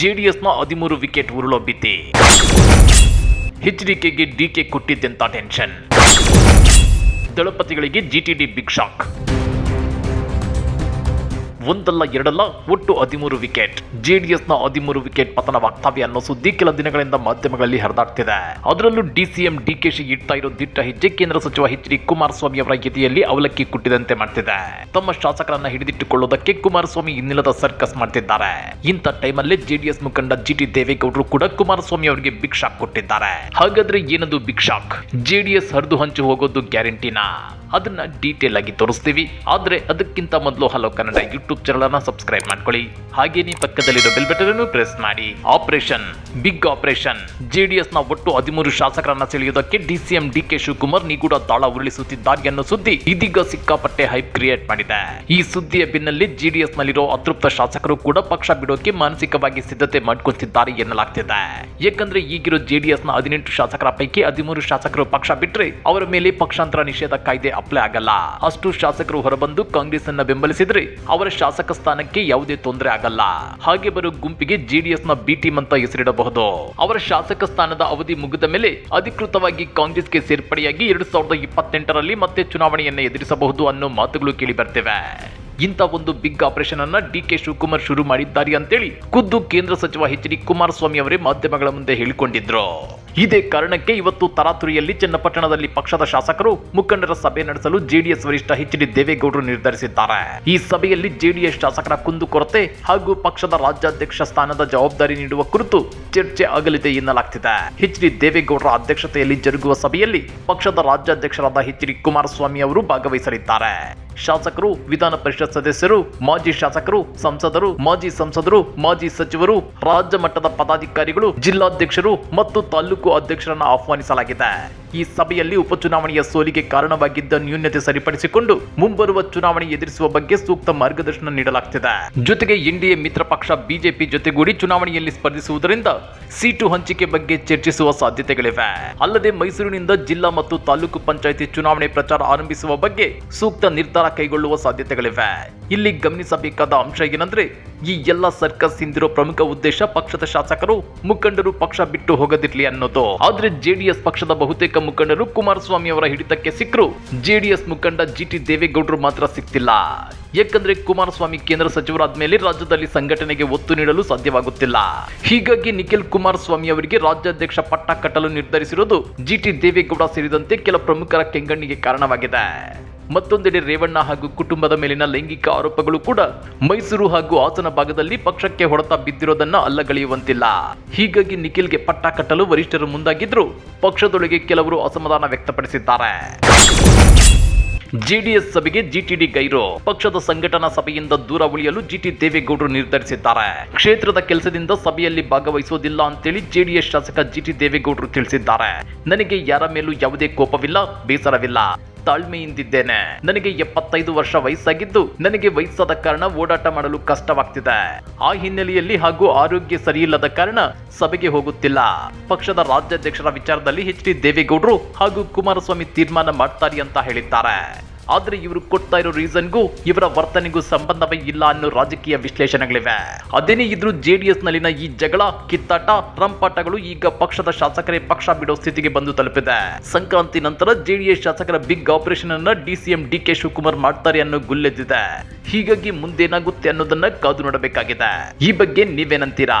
ಜೆಡಿಎಸ್ನ ಹದಿಮೂರು ವಿಕೆಟ್ ಹೆಚ್ಡಿಕೆಗೆ ಎಚ್ಡಿಕೆಗೆ ಡಿಕೆ ಕೊಟ್ಟಿದ್ದೆಂತ ಟೆನ್ಷನ್. ದಳಪತಿಗಳಿಗೆ ಜಿಟಿಡಿ ಬಿಗ್ ಶಾಕ್. ಒಂದಲ್ಲ ಎರಡಲ್ಲ ಒಟ್ಟು ಹದಿಮೂರು ವಿಕೆಟ್ ಜೆಡಿಎಸ್ನ ಹದಿಮೂರು ವಿಕೆಟ್ ಪತನವಾಗ್ತವೆ ಅನ್ನೋ ಸುದ್ದಿ ಕೆಲ ದಿನಗಳಿಂದ ಮಾಧ್ಯಮಗಳಲ್ಲಿ ಹರಿದಾಡ್ತಿದೆ. ಅದರಲ್ಲೂ ಡಿಸಿಎಂ ಡಿಕೆಶಿ ಇಡ್ತಾ ಇರೋ ದಿಟ್ಟ ಹೆಜ್ಜೆ ಕೇಂದ್ರ ಸಚಿವ ಎಚ್ ಡಿ ಕುಮಾರಸ್ವಾಮಿ ಅವರ ಗತಿಯಲ್ಲಿ ಅವಲಕ್ಕಿ ಕುಟ್ಟಿದಂತೆ ಮಾಡ್ತಿದೆ. ತಮ್ಮ ಶಾಸಕರನ್ನ ಹಿಡಿದಿಟ್ಟುಕೊಳ್ಳೋದಕ್ಕೆ ಕುಮಾರಸ್ವಾಮಿ ಇನ್ನಿಲ್ಲದ ಸರ್ಕಸ್ ಮಾಡ್ತಿದ್ದಾರೆ. ಇಂಥ ಟೈಮಲ್ಲೇ ಜೆಡಿಎಸ್ ಮುಖಂಡ ಜಿ ಟಿ ದೇವೇಗೌಡರು ಕೂಡ ಕುಮಾರಸ್ವಾಮಿ ಅವರಿಗೆ ಬಿಗ್ ಕೊಟ್ಟಿದ್ದಾರೆ. ಹಾಗಾದ್ರೆ ಏನದು ಬಿಗ್ ಶಾಕ್ ಜೆಡಿಎಸ್ ಹರಿದು ಹಂಚು ಹೋಗೋದು ಗ್ಯಾರಂಟಿನಾ? ಅದನ್ನ ಡೀಟೇಲ್ ಆಗಿ ತೋರಿಸ್ತೀವಿ. ಆದರೆ ಅದಕ್ಕಿಂತ ಮೊದಲು ಹಲೋ ಕನ್ನಡ ಯೂಟ್ಯೂಬ್ ಚಾನಲನ್ನು ಸಬ್ಸ್ಕ್ರೈಬ್ ಮಾಡ್ಕೊಳ್ಳಿ. ಹಾಗೇನೇ ಪಕ್ಕದಲ್ಲಿರೋ ಬೆಲ್ ಬಟನ್ ಅನ್ನು ಪ್ರೆಸ್ ಮಾಡಿ. ಆಪರೇಷನ್ ಬಿಗ್ ಆಪರೇಷನ್ ಜೆಡಿಎಸ್ನ ಒಟ್ಟು ಹದಿಮೂರು ಶಾಸಕರನ್ನ ಸೆಳೆಯುವುದಕ್ಕೆ ಡಿಸಿಎಂ ಡಿಕೆ ಶಿವಕುಮಾರ್ ನಿಗೂಢ ದಾಳ ಉರುಳಿಸುತ್ತಿದ್ದಾರೆ ಅನ್ನೋ ಸುದ್ದಿ ಇದೀಗ ಸಿಕ್ಕಾಪಟ್ಟೆ ಹೈಪ್ ಕ್ರಿಯೇಟ್ ಮಾಡಿದೆ. ಈ ಸುದ್ದಿಯ ಬೆನ್ನಲ್ಲಿ ಜೆಡಿಎಸ್ ನಲ್ಲಿರೋ ಅತೃಪ್ತ ಶಾಸಕರು ಕೂಡ ಪಕ್ಷ ಬಿಡೋಕೆ ಮಾನಸಿಕವಾಗಿ ಸಿದ್ಧತೆ ಮಾಡಿಕೊಳ್ತಿದ್ದಾರೆ ಎನ್ನಲಾಗ್ತಿದೆ. ಏಕೆಂದ್ರೆ ಈಗಿರೋ ಜೆಡಿಎಸ್ನ ಹದಿನೆಂಟು ಶಾಸಕರ ಪೈಕಿ ಹದಿಮೂರು ಶಾಸಕರು ಪಕ್ಷ ಬಿಟ್ರೆ ಅವರ ಮೇಲೆ ಪಕ್ಷಾಂತರ ನಿಷೇಧ ಕಾಯ್ದೆ ಅಪ್ಲೈ ಆಗಲ್ಲ. ಅಷ್ಟು ಶಾಸಕರು ಹೊರಬಂದು ಕಾಂಗ್ರೆಸ್ ಅನ್ನ ಬೆಂಬಲಿಸಿದ್ರೆ ಅವರ ಶಾಸಕ ಸ್ಥಾನಕ್ಕೆ ಯಾವುದೇ ತೊಂದರೆ ಆಗಲ್ಲ. ಹಾಗೆ ಬರೋ ಗುಂಪಿಗೆ ಜೆಡಿಎಸ್ನ ಬಿ ಟೀಮ್ ಅಂತ ಹೆಸರಿಡಬಹುದು. ಅವರ ಶಾಸಕ ಸ್ಥಾನದ ಅವಧಿ ಮುಗಿದ ಮೇಲೆ ಅಧಿಕೃತವಾಗಿ ಕಾಂಗ್ರೆಸ್ಗೆ ಸೇರ್ಪಡೆಯಾಗಿ ಎರಡ್ ಸಾವಿರದ ಇಪ್ಪತ್ತೆಂಟರಲ್ಲಿ ಮತ್ತೆ ಚುನಾವಣೆಯನ್ನ ಎದುರಿಸಬಹುದು ಅನ್ನೋ ಮಾತುಗಳು ಕೇಳಿ ಬರ್ತಿವೆ ಇಂಥ ಒಂದು ಬಿಗ್ ಆಪರೇಷನ್ ಅನ್ನ ಡಿ ಕೆ ಶಿವಕುಮಾರ್ ಶುರು ಮಾಡಿದ್ದಾರೆ ಅಂತೇಳಿ ಖುದ್ದು ಕೇಂದ್ರ ಸಚಿವ ಎಚ್ ಡಿ ಕುಮಾರಸ್ವಾಮಿ ಅವರೇ ಮಾಧ್ಯಮಗಳ ಮುಂದೆ ಹೇಳಿಕೊಂಡಿದ್ರು. ಇದೇ ಕಾರಣಕ್ಕೆ ಇವತ್ತು ತರಾತುರಿಯಲ್ಲಿ ಚನ್ನಪಟ್ಟಣದಲ್ಲಿ ಪಕ್ಷದ ಶಾಸಕರು ಮುಖಂಡರ ಸಭೆ ನಡೆಸಲು ಜೆಡಿಎಸ್ ವರಿಷ್ಠ ಎಚ್ ಡಿ ದೇವೇಗೌಡರು ನಿರ್ಧರಿಸಿದ್ದಾರೆ. ಈ ಸಭೆಯಲ್ಲಿ ಜೆಡಿಎಸ್ ಶಾಸಕರ ಕುಂದುಕೊರತೆ ಹಾಗೂ ಪಕ್ಷದ ರಾಜ್ಯಾಧ್ಯಕ್ಷ ಸ್ಥಾನದ ಜವಾಬ್ದಾರಿ ನೀಡುವ ಕುರಿತು ಚರ್ಚೆ ಆಗಲಿದೆ ಎನ್ನಲಾಗ್ತಿದೆ. ಎಚ್ ಡಿ ದೇವೇಗೌಡರ ಅಧ್ಯಕ್ಷತೆಯಲ್ಲಿ ಜರುಗುವ ಸಭೆಯಲ್ಲಿ ಪಕ್ಷದ ರಾಜ್ಯಾಧ್ಯಕ್ಷರಾದ ಎಚ್ ಡಿ ಕುಮಾರಸ್ವಾಮಿ ಅವರು ಭಾಗವಹಿಸಲಿದ್ದಾರೆ. ಶಾಸಕರು, ವಿಧಾನ ಪರಿಷತ್ ಸದಸ್ಯರು, ಮಾಜಿ ಶಾಸಕರು, ಸಂಸದರು, ಮಾಜಿ ಸಂಸದರು, ಮಾಜಿ ಸಚಿವರು, ರಾಜ್ಯ ಮಟ್ಟದ ಪದಾಧಿಕಾರಿಗಳು, ಜಿಲ್ಲಾಧ್ಯಕ್ಷರು ಮತ್ತು ತಾಲೂಕು ಅಧ್ಯಕ್ಷರನ್ನ ಆಹ್ವಾನಿಸಲಾಗಿದೆ. ಈ ಸಭೆಯಲ್ಲಿ ಉಪಚುನಾವಣೆಯ ಸೋಲಿಗೆ ಕಾರಣವಾಗಿದ್ದ ನ್ಯೂನ್ಯತೆ ಸರಿಪಡಿಸಿಕೊಂಡು ಮುಂಬರುವ ಚುನಾವಣೆ ಎದುರಿಸುವ ಬಗ್ಗೆ ಸೂಕ್ತ ಮಾರ್ಗದರ್ಶನ ನೀಡಲಾಗುತ್ತಿದೆ ಜೊತೆಗೆ ಎನ್ಡಿಎ ಮಿತ್ರ ಪಕ್ಷ ಬಿಜೆಪಿ ಜೊತೆಗೂಡಿ ಚುನಾವಣೆಯಲ್ಲಿ ಸ್ಪರ್ಧಿಸುವುದರಿಂದ ಸೀಟು ಹಂಚಿಕೆ ಬಗ್ಗೆ ಚರ್ಚಿಸುವ ಸಾಧ್ಯತೆಗಳಿವೆ. ಅಲ್ಲದೆ ಮೈಸೂರಿನಿಂದ ಜಿಲ್ಲಾ ಮತ್ತು ತಾಲೂಕು ಪಂಚಾಯಿತಿ ಚುನಾವಣೆ ಪ್ರಚಾರ ಆರಂಭಿಸುವ ಬಗ್ಗೆ ಸೂಕ್ತ ನಿರ್ಧಾರ ಕೈಗೊಳ್ಳುವ ಸಾಧ್ಯತೆಗಳಿವೆ. ಇಲ್ಲಿ ಗಮನಿಸಬೇಕಾದ ಅಂಶ ಏನಂದ್ರೆ ಈ ಎಲ್ಲ ಸರ್ಕಸ್ ಹಿಂದಿರೋ ಪ್ರಮುಖ ಉದ್ದೇಶ ಪಕ್ಷದ ಶಾಸಕರು ಮುಖಂಡರು ಪಕ್ಷ ಬಿಟ್ಟು ಹೋಗದಿರ್ಲಿ ಅನ್ನೋದು. ಆದ್ರೆ ಜೆಡಿಎಸ್ ಪಕ್ಷದ ಬಹುತೇಕ ಮುಖಂಡರು ಕುಮಾರಸ್ವಾಮಿ ಅವರ ಹಿಡಿತಕ್ಕೆ ಸಿಕ್ಕರು. ಜೆಡಿಎಸ್ ಮುಖಂಡ ಜಿ ಟಿ ದೇವೇಗೌಡರು ಮಾತ್ರ ಸಿಕ್ತಿಲ್ಲ. ಯಾಕಂದ್ರೆ ಕುಮಾರಸ್ವಾಮಿ ಕೇಂದ್ರ ಸಚಿವರಾದ ಮೇಲೆ ರಾಜ್ಯದಲ್ಲಿ ಸಂಘಟನೆಗೆ ಒತ್ತು ನೀಡಲು ಸಾಧ್ಯವಾಗುತ್ತಿಲ್ಲ. ಹೀಗಾಗಿ ನಿಖಿಲ್ ಕುಮಾರಸ್ವಾಮಿ ಅವರಿಗೆ ರಾಜ್ಯಾಧ್ಯಕ್ಷ ಪಟ್ಟ ಕಟ್ಟಲು ನಿರ್ಧರಿಸಿರುವುದು ಜಿ ಟಿ ದೇವೇಗೌಡ ಸೇರಿದಂತೆ ಕೆಲ ಪ್ರಮುಖರ ಕೆಂಗಣ್ಣಿಗೆ ಕಾರಣವಾಗಿದೆ. ಮತ್ತೊಂದೆಡೆ ರೇವಣ್ಣ ಹಾಗೂ ಕುಟುಂಬದ ಮೇಲಿನ ಲೈಂಗಿಕ ಆರೋಪಗಳು ಕೂಡ ಮೈಸೂರು ಹಾಗೂ ಹಾಸನ ಭಾಗದಲ್ಲಿ ಪಕ್ಷಕ್ಕೆ ಹೊಡೆತ ಬಿದ್ದಿರೋದನ್ನ ಅಲ್ಲಗಳೆಯುವಂತಿಲ್ಲ. ಹೀಗಾಗಿ ನಿಖಿಲ್ಗೆ ಪಟ್ಟ ಕಟ್ಟಲು ವರಿಷ್ಠರು ಮುಂದಾಗಿದ್ರು. ಪಕ್ಷದೊಳಗೆ ಕೆಲವರು ಅಸಮಾಧಾನ ವ್ಯಕ್ತಪಡಿಸಿದ್ದಾರೆ. ಜೆಡಿಎಸ್ ಸಭೆಗೆ ಜಿಟಿಡಿ ಗೈರು. ಪಕ್ಷದ ಸಂಘಟನಾ ಸಭೆಯಿಂದ ದೂರ ಉಳಿಯಲು ಜಿಟಿ ದೇವೇಗೌಡರು ನಿರ್ಧರಿಸಿದ್ದಾರೆ. ಕ್ಷೇತ್ರದ ಕೆಲಸದಿಂದ ಸಭೆಯಲ್ಲಿ ಭಾಗವಹಿಸುವುದಿಲ್ಲ ಅಂತೇಳಿ ಜೆಡಿಎಸ್ ಶಾಸಕ ಜಿಟಿ ದೇವೇಗೌಡರು ತಿಳಿಸಿದ್ದಾರೆ. ನನಗೆ ಯಾರ ಮೇಲೂ ಯಾವುದೇ ಕೋಪವಿಲ್ಲ, ಬೇಸರವಿಲ್ಲ. ತಾಳ್ಮೆಯಿಂದಿದ್ದೇನೆ. ನನಗೆ ಎಪ್ಪತ್ತೈದು ವರ್ಷ ವಯಸ್ಸಾಗಿದ್ದು, ನನಗೆ ವಯಸ್ಸಾದ ಕಾರಣ ಓಡಾಟ ಮಾಡಲು ಕಷ್ಟವಾಗ್ತಿದೆ. ಆ ಹಿನ್ನೆಲೆಯಲ್ಲಿ ಹಾಗೂ ಆರೋಗ್ಯ ಸರಿಯಿಲ್ಲದ ಕಾರಣ ಸಭೆಗೆ ಹೋಗುತ್ತಿಲ್ಲ. ಪಕ್ಷದ ರಾಜ್ಯಾಧ್ಯಕ್ಷರ ವಿಚಾರದಲ್ಲಿ ಎಚ್ ಡಿ ದೇವೇಗೌಡರು ಹಾಗೂ ಕುಮಾರಸ್ವಾಮಿ ತೀರ್ಮಾನ ಮಾಡ್ತಾರೆ ಅಂತ ಹೇಳಿದ್ದಾರೆ. ಆದ್ರೆ ಇವರು ಕೊಡ್ತಾ ಇರೋ ರೀಸನ್ಗೂ ಇವರ ವರ್ತನೆಗೂ ಸಂಬಂಧವೇ ಇಲ್ಲ ಅನ್ನೋ ರಾಜಕೀಯ ವಿಶ್ಲೇಷಣೆಗಳಿವೆ. ಅದೇನೇ ಇದ್ರೂ ಜೆಡಿಎಸ್ ನಲ್ಲಿನ ಈ ಜಗಳ, ಕಿತ್ತಾಟ ರಂಪಾಟಗಳು ಈಗ ಪಕ್ಷದ ಶಾಸಕರೇ ಪಕ್ಷ ಬಿಡೋ ಸ್ಥಿತಿಗೆ ಬಂದು ತಲುಪಿದೆ. ಸಂಕ್ರಾಂತಿ ನಂತರ ಜೆಡಿಎಸ್ ಶಾಸಕರ ಬಿಗ್ ಆಪರೇಷನ್ ಅನ್ನ ಡಿಸಿಎಂ ಡಿ ಕೆ ಶಿವಕುಮಾರ್ ಮಾಡ್ತಾರೆ ಅನ್ನೋ ಗುಲ್ಲೆದ್ದಿದೆ. ಹೀಗಾಗಿ ಮುಂದೇನಾಗುತ್ತೆ ಅನ್ನೋದನ್ನ ಕಾದು ನೋಡಬೇಕಾಗಿದೆ. ಈ ಬಗ್ಗೆ ನೀವೇನಂತೀರಾ?